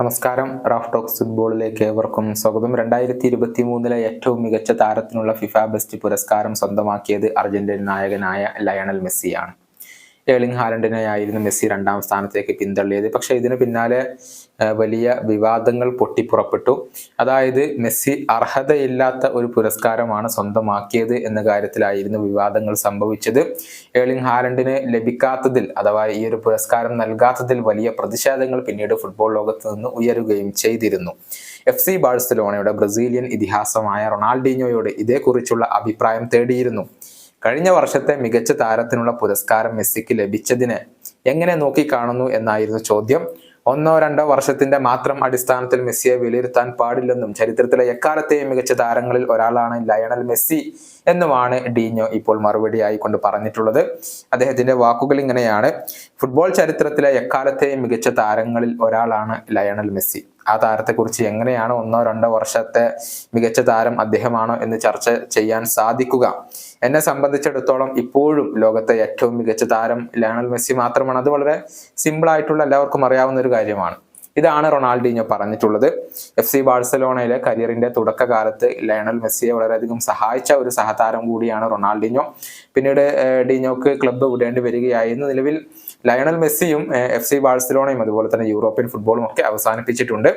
നമസ്കാരം. Raf talks ഫുട്ബോളിലേക്ക് ഏവർക്കും സ്വാഗതം. രണ്ടായിരത്തി ഇരുപത്തി മൂന്നിലെ ഏറ്റവും മികച്ച താരത്തിനുള്ള ഫിഫ ബെസ്റ്റ് പുരസ്കാരം സ്വന്തമാക്കിയത് അർജന്റീൻ നായകനായ ലയണൽ മെസ്സിയാണ്. ഏളിംഗ് ഹാലൻഡിനെയായിരുന്നു മെസ്സി രണ്ടാം സ്ഥാനത്തേക്ക് പിന്തള്ളിയത്. പക്ഷെ ഇതിന് പിന്നാലെ വലിയ വിവാദങ്ങൾ പൊട്ടിപ്പുറപ്പെട്ടു. അതായത് മെസ്സി അർഹതയില്ലാത്ത ഒരു പുരസ്കാരമാണ് സ്വന്തമാക്കിയത് എന്ന കാര്യത്തിലായിരുന്നു വിവാദങ്ങൾ സംഭവിച്ചത്. ഏളിംഗ് ഹാലൻഡിന് ലഭിക്കാത്തതിൽ അഥവാ ഈ ഒരു പുരസ്കാരം നൽകാത്തതിൽ വലിയ പ്രതിഷേധങ്ങൾ പിന്നീട് ഫുട്ബോൾ ലോകത്ത് നിന്ന് ഉയരുകയും ചെയ്തിരുന്നു. എഫ് സി ബാഴ്സലോണയുടെ ബ്രസീലിയൻ ഇതിഹാസമായ റൊണാൾഡീനോയോട് ഇതേക്കുറിച്ചുള്ള അഭിപ്രായം തേടിയിരുന്നു. കഴിഞ്ഞ വർഷത്തെ മികച്ച താരത്തിനുള്ള പുരസ്കാരം മെസ്സിക്ക് ലഭിച്ചതിനെ എങ്ങനെ നോക്കിക്കാണുന്നു എന്നായിരുന്നു ചോദ്യം. ഒന്നോ രണ്ടോ വർഷത്തിന്റെ മാത്രം അടിസ്ഥാനത്തിൽ മെസ്സിയെ വിലയിരുത്താൻ പാടില്ലെന്നും ചരിത്രത്തിലെ എക്കാലത്തെയും മികച്ച താരങ്ങളിൽ ഒരാളാണ് ലയണൽ മെസ്സി എന്നുമാണ് ഡീഞ്ഞോ ഇപ്പോൾ മറുപടിയായി കൊണ്ട് പറഞ്ഞിട്ടുള്ളത്. അദ്ദേഹത്തിന്റെ വാക്കുകൾ ഇങ്ങനെയാണ്. ഫുട്ബോൾ ചരിത്രത്തിലെ എക്കാലത്തെയും മികച്ച താരങ്ങളിൽ ഒരാളാണ് ലയണൽ മെസ്സി. ആ താരത്തെക്കുറിച്ച് എങ്ങനെയാണ് ഒന്നോ രണ്ടോ വർഷത്തെ മികച്ച താരം അദ്ദേഹമാണോ എന്ന് ചർച്ച ചെയ്യാൻ സാധിക്കുക. എന്നെ സംബന്ധിച്ചിടത്തോളം ഇപ്പോഴും ലോകത്തെ ഏറ്റവും മികച്ച താരം ലയണൽ മെസ്സി മാത്രമാണ്. അത് വളരെ സിമ്പിൾ ആയിട്ടുള്ള എല്ലാവർക്കും അറിയാവുന്ന ഒരു കാര്യമാണ്. ഇതാണ് റൊണാൾഡീഞ്ഞോ പറഞ്ഞിട്ടുള്ളത്. എഫ് സി ബാഴ്സലോണയിലെ കരിയറിന്റെ തുടക്കകാലത്ത് ലയണൽ മെസ്സിയെ വളരെയധികം സഹായിച്ച ഒരു സഹതാരം കൂടിയാണ് റൊണാൾഡീഞ്ഞോ പിന്നീട് ഡീഞ്ഞോക്ക് ക്ലബ്ബ് വിടേണ്ടി വരികയായിരുന്നു നിലവിൽ ലയണൽ മെസ്സിയും എഫ് സി ബാഴ്സലോണയും അതുപോലെ തന്നെ യൂറോപ്യൻ ഫുട്ബോളും ഒക്കെ അവസാനിപ്പിച്ചിട്ടുണ്ട്.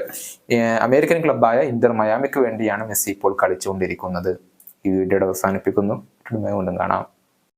അമേരിക്കൻ ക്ലബ്ബായ ഇന്റർ മയാമിക്ക് വേണ്ടിയാണ് മെസ്സി ഇപ്പോൾ കളിച്ചുകൊണ്ടിരിക്കുന്നത്. ഈ വീഡിയോയുടെ അവസാനിപ്പിക്കുന്നു. കൊണ്ടും കാണാം.